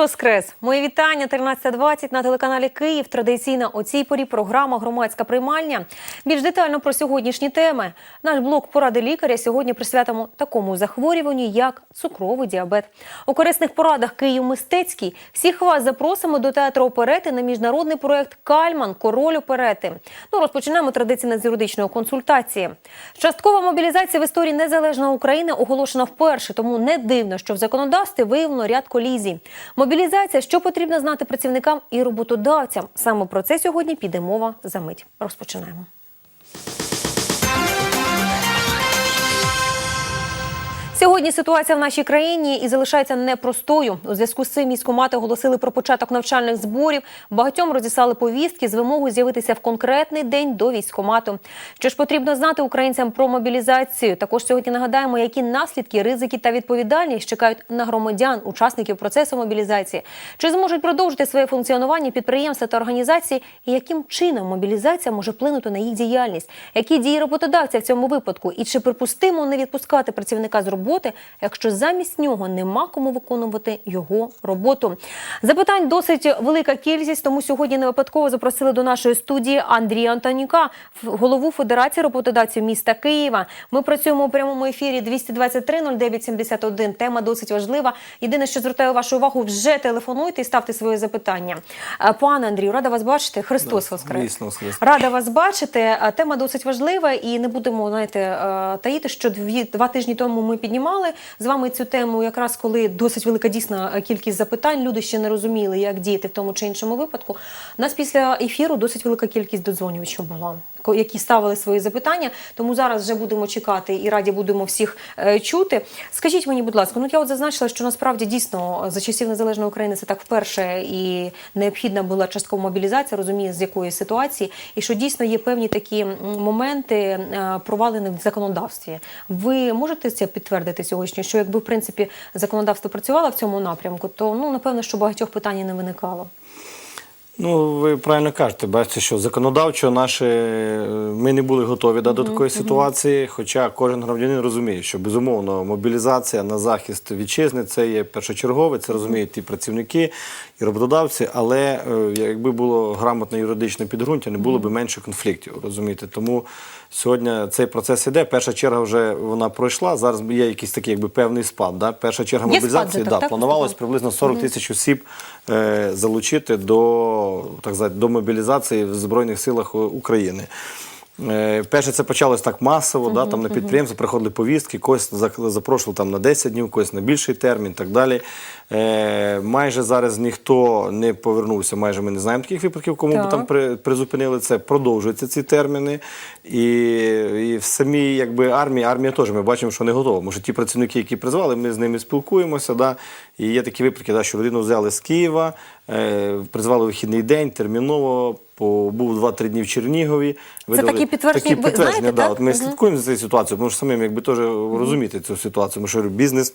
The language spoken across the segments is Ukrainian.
Воскрес! Мої вітання 13.20 на телеканалі Київ. Традиційна о цій порі програма Громадська приймальня. Більш детально про сьогоднішні теми. Наш блок поради лікаря сьогодні присвятимо такому захворюванню, як цукровий діабет. У корисних порадах Київ мистецький всіх вас запросимо до театру оперети на міжнародний проект Кальман Король оперети. Ну розпочинаємо традиційно з юридичної консультації. Часткова мобілізація в історії незалежної України оголошена вперше, тому не дивно, що в законодавстві виявлено ряд колізій. Мобілізація, що потрібно знати працівникам і роботодавцям. Саме про це сьогодні піде мова за мить. Розпочинаємо. Сьогодні ситуація в нашій країні і залишається непростою. У зв'язку з цим військкомати оголосили про початок навчальних зборів. Багатьом розіслали повістки з вимогою з'явитися в конкретний день до військкомату. Що ж потрібно знати українцям про мобілізацію? Також сьогодні нагадаємо, які наслідки, ризики та відповідальність чекають на громадян, учасників процесу мобілізації. Чи зможуть продовжити своє функціонування підприємства та організації, і яким чином мобілізація може вплинути на їх діяльність? Які дії роботодавця в цьому випадку? І чи припустимо не відпускати працівника з роботи, якщо замість нього нема кому виконувати його роботу? Запитань досить велика кількість, тому сьогодні не випадково запросили до нашої студії Андрія Антонюка, голову Федерації роботодавців міста Києва. Ми працюємо у прямому ефірі 223 09 71. Тема досить важлива. Єдине, що звертаю вашу увагу, вже телефонуйте і ставте свої запитання. Е, Пане Андрію, рада вас бачити. Христос Воскрес. Рада вас бачити. Е, Тема досить важлива, і не будемо знаєте, е, таїти, що дві два тижні тому ми піднімали з вами цю тему, якраз коли досить велика дійсна кількість запитань. Люди ще не розуміли, як діяти в тому чи іншому випадку. У нас після ефіру досить велика кількість додзвонювачів була. Які ставили свої запитання, тому зараз вже будемо чекати і раді будемо всіх е, чути. Скажіть мені, будь ласка, ну я от зазначила, що насправді дійсно за часів незалежної України це так вперше і необхідна була часткова мобілізація, розуміє з якої ситуації, і що дійсно є певні такі моменти е, провалені в законодавстві. Ви можете це підтвердити сьогодні? Що якби в принципі законодавство працювало в цьому напрямку, то ну напевно, що багатьох питань не виникало. Ну, ви правильно кажете, бачите, що законодавчо наше е, ми не були готові да, до такої ситуації. Хоча кожен громадянин розуміє, що безумовно мобілізація на захист вітчизни це є першочергове, це розуміють і працівники, і роботодавці. Але е, якби було грамотне юридичне підґрунтя, не було б менше конфліктів. Розумієте, тому сьогодні цей процес іде. Перша черга вже вона пройшла. Зараз є якийсь такий якби певний спад. Да? Перша черга спад мобілізації вже, да, так, планувалось так? приблизно 40 тисяч осіб залучити до так сказати, до мобілізації в Збройних силах України. Е, Перше це почалось так масово, да, там на підприємства приходили повістки, когось запрошували там на 10 днів, когось на більший термін і так далі. Е, майже зараз ніхто не повернувся, майже ми не знаємо таких випадків, кому Так. б там при, призупинили це. Продовжуються ці терміни. І, і в самій якби, армії, армія теж ми бачимо, що не готова. Може, ті працівники, які призвали, ми з ними спілкуємося. Да, і є такі випадки, да, що людину взяли з Києва, е, призвали вихідний день, терміново. Побув 2-3 дні в Чернігові. видали- такі підтвердження, такі ви підтвердження, знаєте, да. так? От ми угу. слідкуємо за цією ситуацією, тому що самим якби теж розуміти цю ситуацію. Тому що бізнес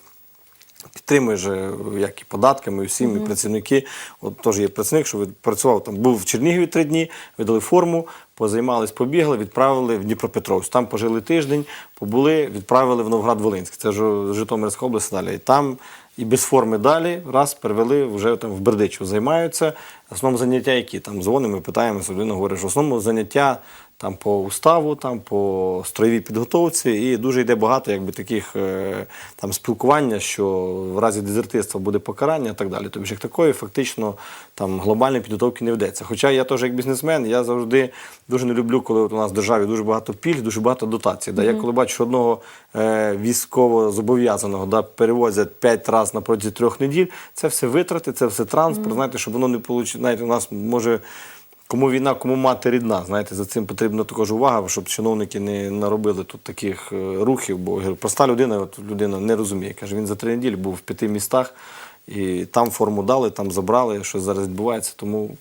підтримує же як і податками, і всім, і працівники. От теж є працівник, що працював там, був в Чернігові три дні, видали форму, позаймались, побігли, відправили в Дніпропетровськ. Там пожили тиждень, побули, відправили в Новград-Волинськ. Це ж Житомирська область далі. І там і без форми далі раз перевели вже там в Бердичу. Займаються. Основному заняття які там дзвонимо, питаємося, людина говорить, що основному заняття там по уставу, там по строєвій підготовці, і дуже йде багато якби таких е, там спілкування, що в разі дезертирства буде покарання і так далі. Тобто як такої фактично там глобальної підготовки не ведеться. Хоча я теж як бізнесмен, я завжди дуже не люблю, коли от у нас в державі дуже багато пільг, дуже багато дотацій. Да? Я коли бачу, одного е, військово зобов'язаного да, перевозять 5 разів на протязі трьох неділь, це все витрати, це все транспорт. Знаєте, щоб воно не получило, знаєте, у нас може. Кому війна, кому мати рідна. Знаєте, за цим потрібна також увага, щоб чиновники не наробили тут таких е, рухів. Бо проста людина, от людина не розуміє. Каже, він за три неділі був в п'яти містах, і там форму дали, там забрали, що зараз відбувається. Тому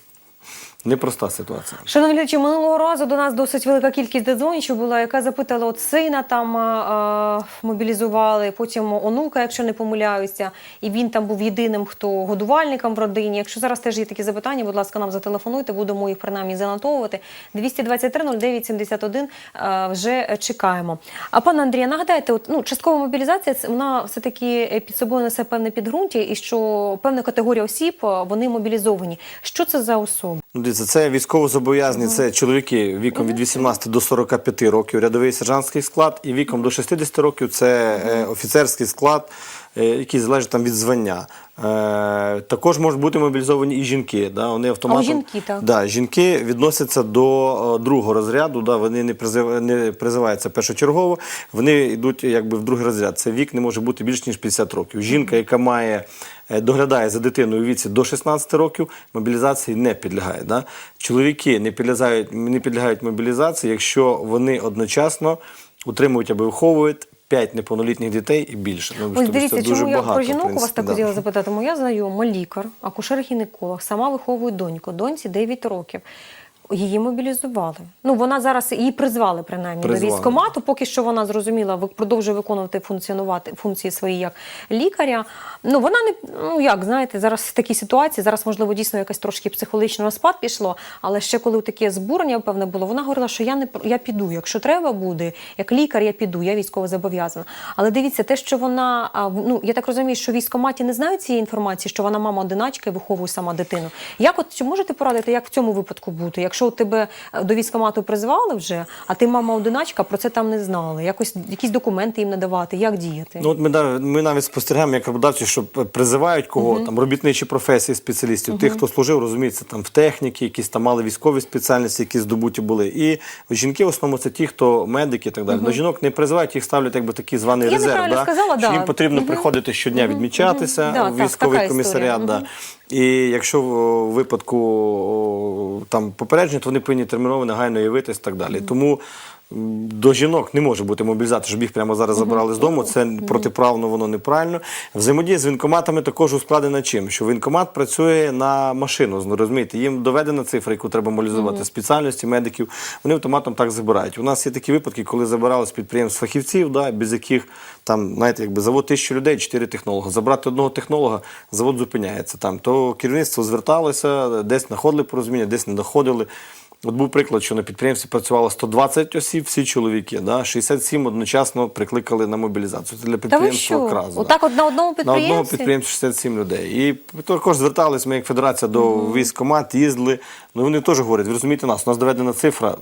Непроста ситуація. Шановні глядачі, минулого разу до нас досить велика кількість додзвоничів була, яка запитала, от сина там а, мобілізували, потім онука, якщо не помиляюся, і він там був єдиним, хто годувальником в родині. Якщо зараз теж є такі запитання, будь ласка, нам зателефонуйте, будемо їх принаймні занотовувати. 223 09 71 а, вже чекаємо. А пане Андрія, нагадайте, от ну часткова мобілізація вона все таки під собою несе певне підґрунтя, і що певна категорія осіб вони мобілізовані. Що це за особи? Дивіться, це військовозобов'язані, це чоловіки віком від 18 до 45 років, рядовий сержантський склад, і віком до 60 років це е, офіцерський склад, е, який залежить там від звання. Е, також можуть бути мобілізовані і жінки. Да, вони автоматом, жінки, так. Да, жінки відносяться до е, другого розряду, да, вони не, призив, не призиваються першочергово, вони йдуть якби в другий розряд. Це вік не може бути більш ніж 50 років. Жінка, яка має доглядає за дитиною у віці до 16 років, мобілізації не підлягає. Да? Чоловіки не підлягають, не підлягають мобілізації, якщо вони одночасно утримують або виховують 5 неповнолітніх дітей і більше. Ну, Ось дивіться, це дуже чому я багато, про жінок у вас так да. хотіла запитати. Моя знайома лікар, акушер-гінеколог, сама виховує доньку. Доньці 9 років. Її мобілізували. Ну вона зараз її призвали принаймні Призвали. до військкомату. Поки що вона зрозуміла, продовжує виконувати функціонувати функції свої як лікаря. Ну вона не ну як знаєте, зараз в такій ситуації. Зараз можливо дійсно якась трошки психологічний розпад пішло. Але ще коли таке збурення певне було, вона говорила, що я не я піду. Якщо треба буде, як лікар, я піду, я військово зобов'язана. Але дивіться, те, що вона ну я так розумію, що військкоматі не знають цієї інформації, що вона мама одиначка і виховує сама дитину. Як от чи можете порадити, як в цьому випадку бути? Якщо тебе е, до військкомату призвали вже, а ти мама одиначка, про це там не знали. Якось якісь документи їм надавати, як діяти? Ну, от ми, ми навіть спостерігаємо, як роботодавці, що призивають кого там робітничі професії спеціалістів, тих, хто служив, розуміється, там в техніці, якісь там мали військові спеціальності, які здобуті були. І жінки в основному це ті, хто медики і так далі. Но жінок не призивають, їх ставлять якби такий званий Я резерв. Да? сказала, що да. їм потрібно Мгм. приходити щодня відмічатися Да, в так, військовий така комісаріат. історія. Да. І якщо в випадку там попередження, то вони повинні терміново негайно явитись і так далі. Тому до жінок не може бути мобілізація, щоб їх прямо зараз забрали з дому. Це протиправно, воно неправильно. Взаємодія з вінкоматами також ускладнена чим? Що вінкомат працює на машину. Розумієте, їм доведена цифра, яку треба мобілізувати, спеціальності медиків. Вони автоматом так забирають. У нас є такі випадки, коли забирали з підприємств фахівців, да, без яких там, знаєте, якби завод тисячу людей, чотири технолога. Забрати одного технолога, завод зупиняється там. То керівництво зверталося, десь знаходили порозуміння, десь не доходили. От був приклад, що на підприємстві працювало 120 осіб, всі чоловіки, да? 67 одночасно прикликали на мобілізацію. Це для підприємства що? Отак от на одному На одному підприємстві? підприємстві 67 людей. І також звертались ми як федерація до військкомат, їздили. Ну вони теж говорять, ви розумієте нас, у нас доведена цифра,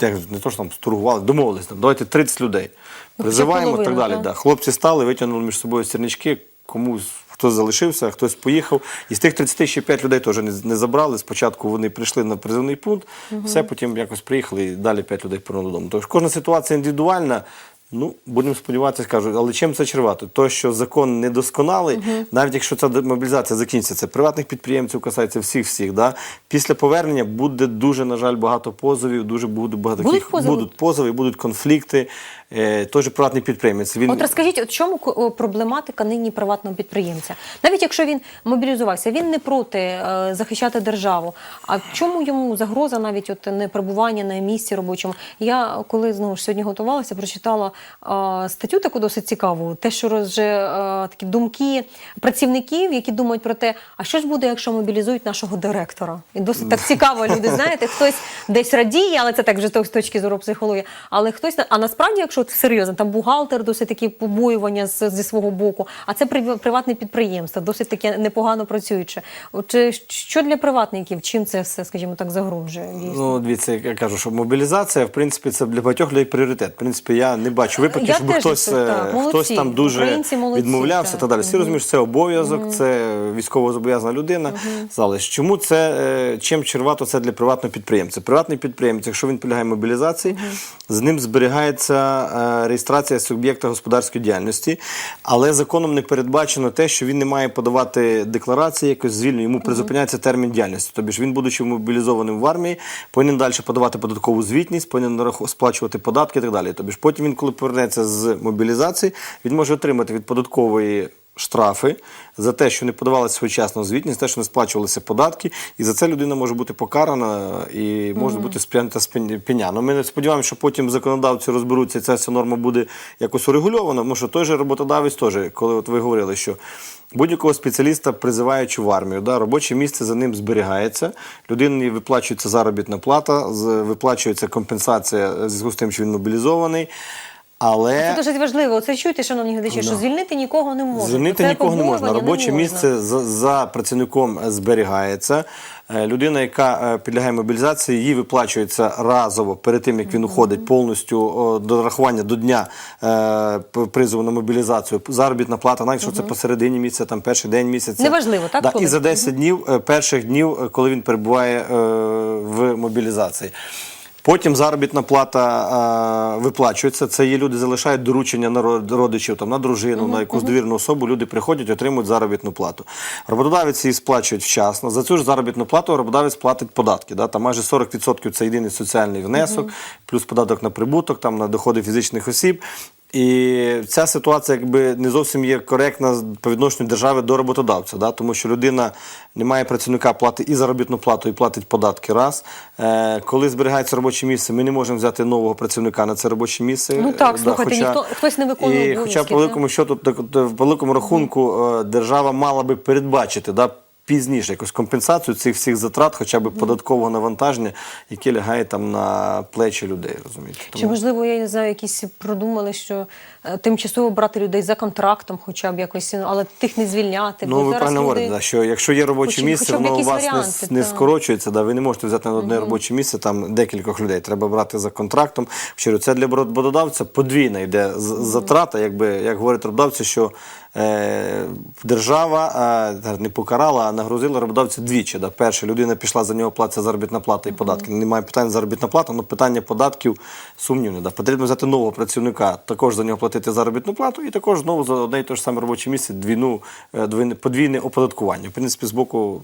як не то, що там стургували, домовились, там, давайте 30 людей. Ну, Призиваємо і так далі. Да. Хлопці стали, витягнули між собою сірнички, комусь хтось залишився, хтось поїхав. І з тих 30 ще 5 людей теж не, не забрали. Спочатку вони прийшли на призивний пункт, все, потім якось приїхали і далі 5 людей повернули додому. Тож кожна ситуація індивідуальна. Ну, будемо сподіватися, кажуть, але чим це чревато? То, що закон недосконалий, навіть якщо ця мобілізація закінчиться, це приватних підприємців касається всіх-всіх. Да? Після повернення буде дуже, на жаль, багато позовів, дуже буде багато Будуть позови? будуть позови, будуть конфлікти. Е, той же приватний підприємець. Він От розкажіть, от чому проблематика нині приватного підприємця? Навіть якщо він мобілізувався, він не проти е, захищати державу. А чому йому загроза навіть от не перебування на місці робочому? Я коли знову ж сьогодні готувалася, прочитала статтю таку досить цікаву, те, що роз- вже е, такі думки працівників, які думають про те, а що ж буде, якщо мобілізують нашого директора? І досить так цікаво, люди знаєте, хтось десь радіє, але це так вже з точки зору психології. Але хтось а насправді, якщо серйозно, там бухгалтер досить такі побоювання з, зі свого боку, а це приватне підприємство, досить таке непогано працююче. Чи- що для приватників? Чим це все, скажімо так, загрожує? дійсно? Ну, дивіться, я кажу, що мобілізація, в принципі, це для багатьох людей пріоритет. В принципі, я не бачу випадків, Я щоб хтось, так, е, Молодці. хтось там дуже молодці, відмовлявся так. та далі. Всі розуміють, що це обов'язок, це військово зобов'язана людина. Залиш. Чому це е, чим червато це для приватного підприємця? Приватний підприємець, якщо він підлягає мобілізації, з ним зберігається е, реєстрація суб'єкта господарської діяльності, але законом не передбачено те, що він не має подавати декларації якось звільнення, йому призупиняється термін діяльності. Тобто ж він, будучи мобілізованим в армії, повинен далі подавати податкову звітність, повинен сплачувати податки і так далі. Тобто ж потім він, коли повернеться з мобілізації, він може отримати від податкової штрафи за те, що не подавалася своєчасно звітність, за те, що не сплачувалися податки, і за це людина може бути покарана і може бути сп'янта з пеня. пеня. Ну, ми не сподіваємося, що потім законодавці розберуться, і ця вся норма буде якось урегульована, тому що той же роботодавець теж, коли от ви говорили, що будь-якого спеціаліста призиваючи в армію, да, робоче місце за ним зберігається, людині виплачується заробітна плата, виплачується компенсація зв'язку з тим, що він мобілізований. Але Це дуже важливо. Це чуєте, шановні глядачі, що звільнити нікого не можна. Звільнити Це нікого не можна. Робоче місце за, за працівником зберігається. Е, Людина, яка е, підлягає мобілізації, їй виплачується разово перед тим, як він уходить повністю до рахування до дня е, призову на мобілізацію. Заробітна плата, навіть якщо це посередині місяця, там перший день місяця. Неважливо, так, Да, і за 10 днів, е, перших днів, е, коли він перебуває е, в мобілізації. Потім заробітна плата а, виплачується. Це є люди залишають доручення на родичів, там, на дружину, на якусь довірну особу. Люди приходять, отримують заробітну плату. Роботодавець її сплачують вчасно. За цю ж заробітну плату роботодавець платить податки. Да? Там майже 40% це єдиний соціальний внесок, плюс податок на прибуток, там, на доходи фізичних осіб. І ця ситуація якби не зовсім є коректна по відношенню держави до роботодавця, да? тому що людина не має працівника плати і заробітну плату, і платить податки раз. Е, коли зберігається робоче місце, ми не можемо взяти нового працівника на це робоче місце. Ну так, Е, слухайте, ніхто- хтось не виконує і Хоча по великому так, от, в великому рахунку е, держава мала би передбачити да, пізніше якусь компенсацію цих всіх затрат, хоча б податкового навантаження, яке лягає там на плечі людей. Розумієте? Чи можливо, я не знаю, якісь продумали, що тимчасово брати людей за контрактом, хоча б якось, ну, але тих не звільняти. Ну, бо ви правильно люди... говорите, да, що якщо є робоче Хоча місце, воно у вас варіанти, не, не скорочується, да, ви не можете взяти на одне робоче місце там декількох людей. Треба брати за контрактом. Щиро, це для роботодавця подвійна йде затрата, якби як говорять роботодавці, що е, держава е, не покарала, а нагрузила роботодавця двічі. Да. Перше, людина пішла за нього платиться заробітна плата і податки. Немає питань заробітна плата, але питання податків сумнівне. Да. Потрібно взяти нового працівника, також за нього платити заробітну плату, і також знову за одне і те ж саме робоче місце двійну, е, двійне- подвійне оподаткування. В принципі, з боку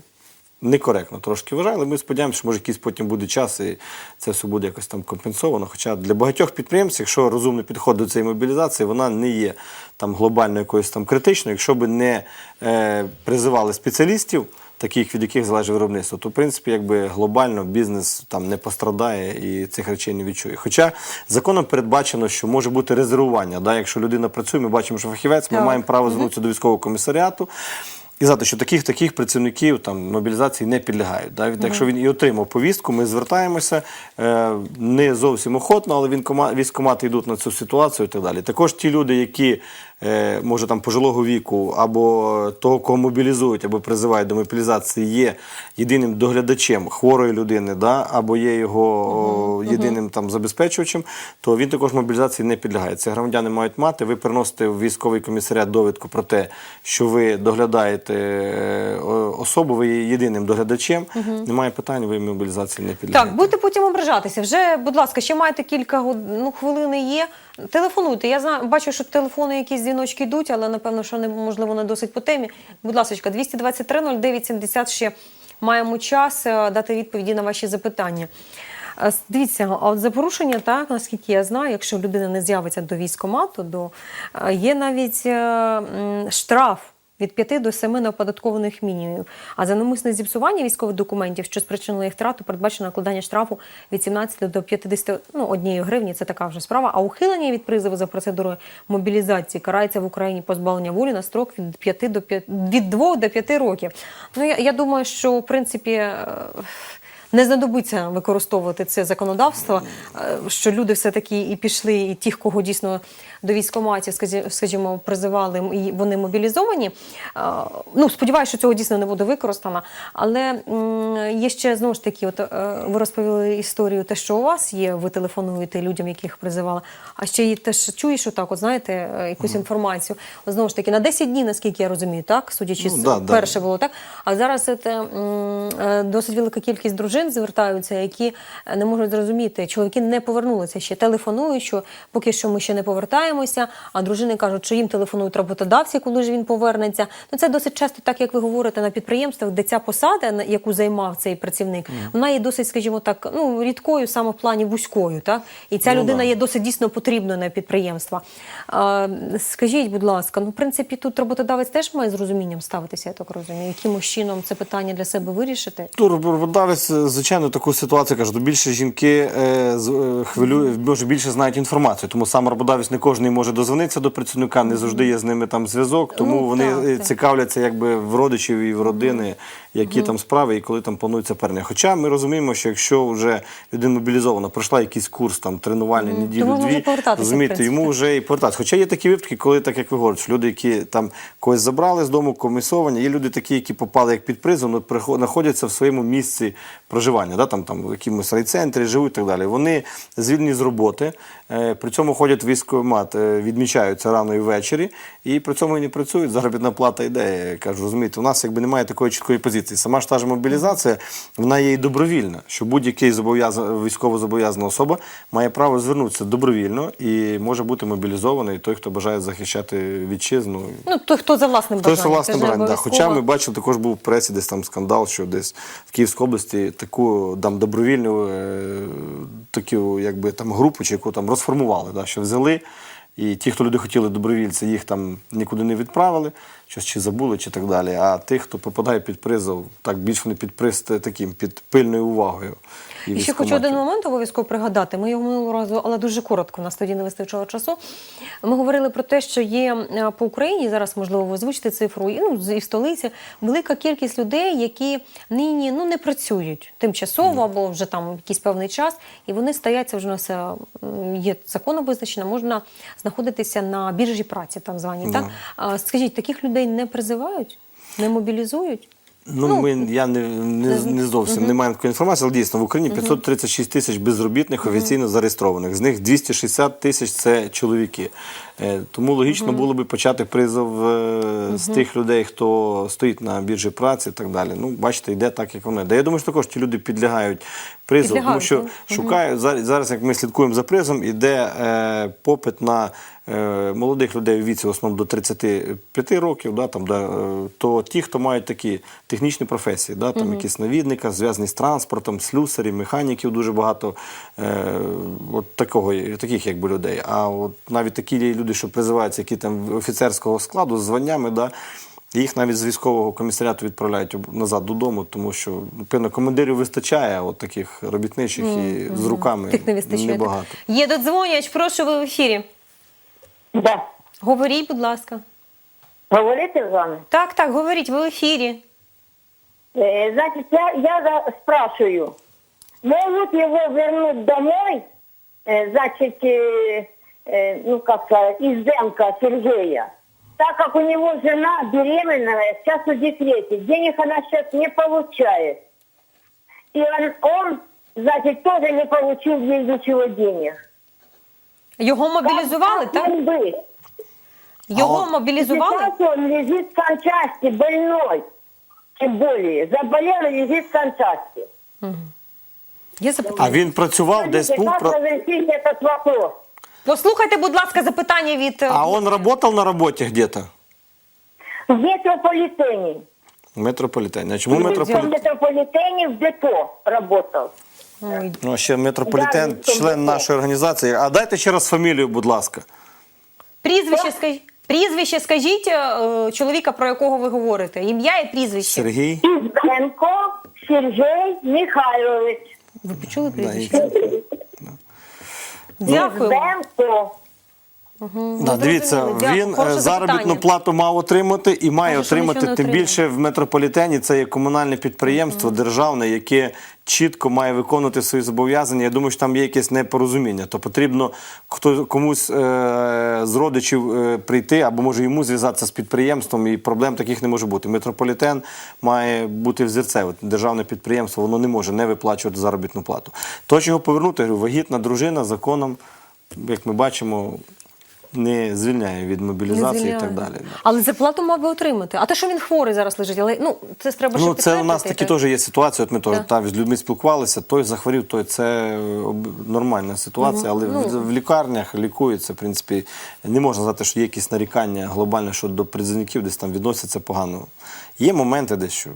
некоректно трошки вважаю, але ми сподіваємося, що може якийсь потім буде час і це все буде якось там компенсовано. Хоча для багатьох підприємців, якщо розумно підходить до цієї мобілізації, вона не є там глобально якоюсь там критичною. Якщо би не е, призивали спеціалістів, таких від яких залежить виробництво, то в принципі якби глобально бізнес там не пострадає і цих речей не відчує. Хоча законом передбачено, що може бути резервування. Да? Якщо людина працює, ми бачимо, що фахівець, ми Так. маємо право звернутися до військового комісаріату. І знати, що таких таких працівників там мобілізації не підлягають. Да? Від- Якщо він і отримав повістку, ми звертаємося е, не зовсім охотно, але він кома- військкомати йдуть на цю ситуацію і так далі. Також ті люди, які може там пожилого віку, або того, кого мобілізують, або призивають до мобілізації, є єдиним доглядачем хворої людини, да? або є його єдиним там забезпечувачем, то він також мобілізації не підлягає. Це громадяни мають мати. Ви приносите в військовий комісаріат довідку про те, що ви доглядаєте е, особу, ви є єдиним доглядачем. Немає питань, ви мобілізації не підлягаєте. Так, будете потім ображатися. Вже, будь ласка, ще маєте кілька ну, хвилини є. Телефонуйте. Я знаю, бачу, що телефони якісь дзвіночки йдуть, але напевно, що не можливо не досить по темі. Будь ласка, 223 09 70 ще маємо час е, дати відповіді на ваші запитання. Е, Дивіться, от за порушення, так наскільки я знаю, якщо людина не з'явиться до військкомату, до е, є навіть штраф. Від 5 до 7 неоподаткованих мінімумів. А за намисне зіпсування військових документів, що спричинило їх втрату, передбачено накладання штрафу від 17 до 50 ну, однієї гривні. Це така вже справа. А ухилення від призову за процедурою мобілізації карається в Україні позбавлення волі на строк від 5 до 5, від 2 до 5 років. Ну я, я думаю, що в принципі. Не знадобиться використовувати це законодавство, е, що люди все-таки і пішли, і ті, кого дійсно до військкоматів, скажі- скажімо, призивали, і вони мобілізовані. Е, Ну, сподіваюся, що цього дійсно не буде використано. Але є ще знову ж таки, от е, ви розповіли історію, те, що у вас є, ви телефонуєте людям, яких призивали. А ще є теж чуєш отак, от знаєте, якусь інформацію. От, знову ж таки, на 10 днів, наскільки я розумію, так, судячи Ну, з да, да. перше було так. А зараз це досить велика кількість дружин. Дружин звертаються, які е, не можуть зрозуміти, чоловіки не повернулися ще. Телефонують, що поки що ми ще не повертаємося. А дружини кажуть, що їм телефонують роботодавці, коли ж він повернеться. Ну це досить часто, так як ви говорите, на підприємствах, де ця посада, яку займав цей працівник, вона є досить, скажімо так, ну рідкою саме в плані вузькою. Так і ця Ну, людина да. є досить дійсно потрібною на підприємства. А, скажіть, будь ласка, ну в принципі тут роботодавець теж має з розумінням ставитися, я так розумію, якимось чином це питання для себе вирішити. Ну, роботодавець, е, звичайно, таку ситуацію кажуть, більше жінки е, е, може більше знають інформацію, тому сам роботодавець не кожен може дозвонитися до працівника, не завжди є з ними там зв'язок, тому Ну, вони е, так. цікавляться якби в родичів і в родини, які там справи і коли там планується перення. Хоча ми розуміємо, що якщо вже людина мобілізована, пройшла якийсь курс там тренувальний Мгм. неділю, То можна вже дві, розумієте, йому вже і повертатися. Хоча є такі випадки, коли так як ви говорите, люди, які там когось забрали з дому, комісовані, є люди такі, які попали як під призов, але знаходяться в своєму місці проживання, да, там, там в якомусь райцентрі живуть і так далі. Вони звільнені з роботи, е, при цьому ходять в військкомат, е, відмічаються рано і ввечері, і при цьому і не працюють. Заробітна плата йде. Я кажу, розумієте, у нас якби немає такої чіткої позиції. Сама ж та ж мобілізація, вона є і добровільна, що будь-який зобов'язан- військово-зобов'язана особа має право звернутися добровільно і може бути мобілізований той, хто бажає захищати вітчизну. Ну той, хто за власним бажанням. власне це ж бажання. Да. Хоча ми бачили, також був в пресі десь там скандал, що десь в Київській області таку там добровільну е, таку, якби там групу, чи яку там розформували, да, що взяли. І ті, хто люди хотіли добровільці, їх там нікуди не відправили, щось чи забули, чи так далі. А тих, хто попадає під призов, так більш вони під приз таким, під пильною увагою. І ще хочу один момент обов'язково пригадати. Ми його минулого разу, але дуже коротко, у нас тоді не вистачило часу. Ми говорили про те, що є е, по Україні, зараз можливо ви озвучите цифру, і, ну, і в столиці, велика кількість людей, які нині ну, не працюють тимчасово або вже там якийсь певний час, і вони стоять, це вже у нас е, є законом визначено, можна знаходитися на біржі праці, так звані. Так? Скажіть, таких людей не призивають, не мобілізують? Ну, ми, я не, не, не зовсім не маю такої інформації, але дійсно в Україні 536 тисяч безробітних офіційно зареєстрованих. З них 260 тисяч це чоловіки. Е, Тому логічно було би почати призов е, з тих людей, хто стоїть на біржі праці і так далі. Ну, бачите, йде так, як воно. йде. Я думаю, що також ті люди підлягають призову, тому що ну. шукають зараз, як ми слідкуємо за призом, іде е, попит на молодих людей у віці в основному до 35 років, да, там, да, е, то ті, хто мають такі технічні професії, да, там якісь навідника, зв'язані з транспортом, слюсарів, механіків дуже багато е, от такого, таких якби людей. А от навіть такі люди, що призиваються, які там офіцерського складу з званнями, да, їх навіть з військового комісаріату відправляють назад додому, тому що певно командирів вистачає, от таких робітничих і з руками Тих не вистачає. небагато. Є додзвоняч, прошу ви в ефірі. Да. Говоріть, будь ласка. Говорите з вами? Так, так, говоріть, ви в ефірі. Э, Значит, я, я за- спрашиваю, могут его вернуть домой, э, значит, э, э, ну, как сказать, из Демка Сергея, так как у него жена беременная, сейчас в декрете, денег она сейчас не получает. И он, он, значит, тоже не получил ей ничего денег. Його мобілізували, так? им быть? Його А мобілізували? Сейчас он лежит в санчасти, больной. Тем более, заболел и лежит в санчасти. Є А він працював десь був. как про- разрешить этот вопрос? Послухайте, будь ласка, запитання від е, А он работал на работе где-то? В метрополитене. В метрополітені. А чому В метрополітен? метрополитене в депо работал. Ой, Ну, ще метрополітен, Да, член депо. нашої організації. А дайте ще раз фамілію, будь ласка. прізвище скажіть. Прізвище скажіть е, чоловіка, про якого ви говорите. Ім'я і прізвище. Сергій. Ізденко Сергій Михайлович. Ви почули Да, прізвище? і- Дякую. Избенко. Да, дивіться, він е, Хороше заробітну запитання. плату мав отримати і має Каже, що отримати нічого не тим отримує. більше в метрополітені. Це є комунальне підприємство державне, яке чітко має виконувати свої зобов'язання. Я думаю, що там є якесь непорозуміння. То потрібно хто комусь е, з родичів е, прийти або може йому зв'язатися з підприємством, і проблем таких не може бути. Метрополітен має бути взірцевим. Державне підприємство воно не може не виплачувати заробітну плату. То, чого повернути, я говорю, вагітна дружина законом, як ми бачимо. Не звільняє від мобілізації і так далі. Але зарплату мав би отримати. А те, що він хворий зараз лежить, але ну це ж треба ще Ну, це у нас такі так? теж є ситуації. От ми теж Да. там з людьми спілкувалися. Той захворів, той це е, об- нормальна ситуація, але Ну, в, в лікарнях лікуються. В принципі, не можна сказати, що є якісь нарікання глобальне, що до призовників десь там відносяться погано. Є моменти, де що.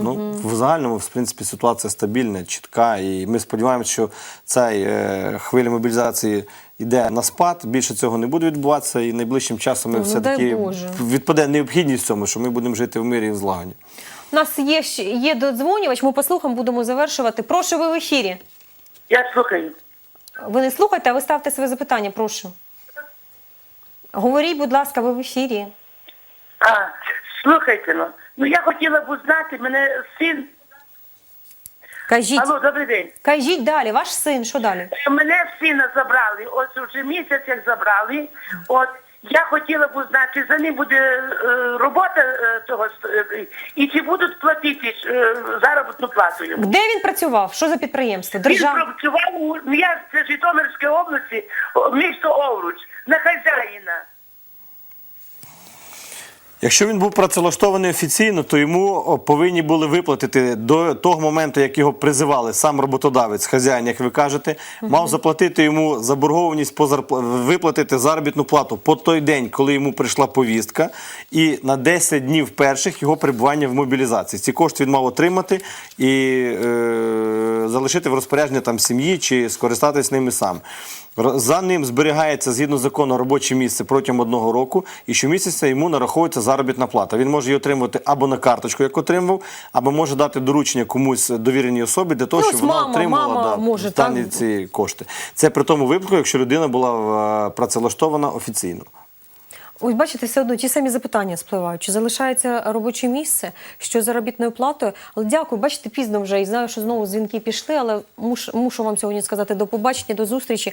Ну, в загальному, в принципі, ситуація стабільна, чітка, і ми сподіваємося, що ця е, хвиля мобілізації йде на спад. Більше цього не буде відбуватися, і найближчим часом ми Ну, дай все-таки Боже. відпаде необхідність в цьому, що ми будемо жити в мирі і в злагоді. У нас є ще- є додзвонювач. Ми послухаємо, будемо завершувати. Прошу, ви в ефірі. Я слухаю. Ви не слухайте, а ви ставте своє запитання. Прошу. Говоріть, будь ласка, ви в ефірі. А, слухайте, ну. Ну я хотіла б узнати, мене син. Кажіть, Алло, добрий день. кажіть далі. Ваш син, що далі? Мене сина забрали. Ось вже місяць як забрали. От я хотіла б узнати, за ним буде е, робота е, цього е, і чи будуть платити е, заробітну плату йому. Де він працював? Що за підприємство? Він працював у ну, я це Житомирської області, о, місто Овруч, на хазяїна. Якщо він був працевлаштований офіційно, то йому повинні були виплатити до того моменту, як його призивали сам роботодавець, хазяїн, як ви кажете, мав заплатити йому заборгованість по зарпла... виплатити заробітну плату по той день, коли йому прийшла повістка, і на 10 днів перших його перебування в мобілізації. Ці кошти він мав отримати і е... залишити в розпорядження там сім'ї чи скористатись ними сам. За ним зберігається згідно закону робоче місце протягом одного року, і щомісяця йому нараховується заробітна плата. Він може її отримувати або на карточку, як отримував, або може дати доручення комусь довіреній особі для того, Ну, щоб ось вона мама, отримала мама да, може, дані так? ці кошти. Це при тому випадку, якщо людина була е, працевлаштована офіційно. Ось бачите, все одно ті самі запитання спливають. Чи залишається робоче місце, що заробітною платою? Але дякую, бачите, пізно вже і знаю, що знову дзвінки пішли, але муш, мушу вам сьогодні сказати до побачення, до зустрічі.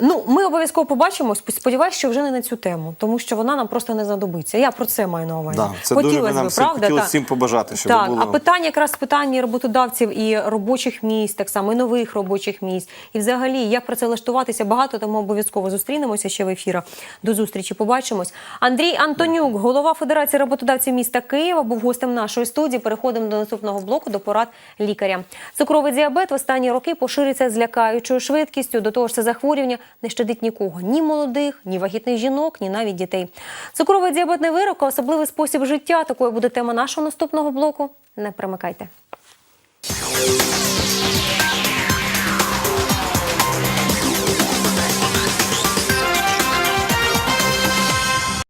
Ну, ми обов'язково побачимось. Сподіваюсь, що вже не на цю тему, тому що вона нам просто не знадобиться. Я про це маю на увазі. Да, це дуже би нам правда? хотілося всім побажати, щоб так, було- а питання якраз питання роботодавців і робочих місць, так само і нових робочих місць. І взагалі, як працевлаштуватися багато, тому обов'язково зустрінемося ще в ефірах. До зустрічі, побачимось. Андрій Антонюк, голова Федерації роботодавців міста Києва, був гостем нашої студії. Переходимо до наступного блоку до порад лікаря. Цукровий діабет в останні роки поширюється з лякаючою швидкістю. До того ж, це захворювання не щадить нікого ні молодих, ні вагітних жінок, ні навіть дітей. Цукровий діабет не вирок, а особливий спосіб життя. Такою буде тема нашого наступного блоку. Не примикайте.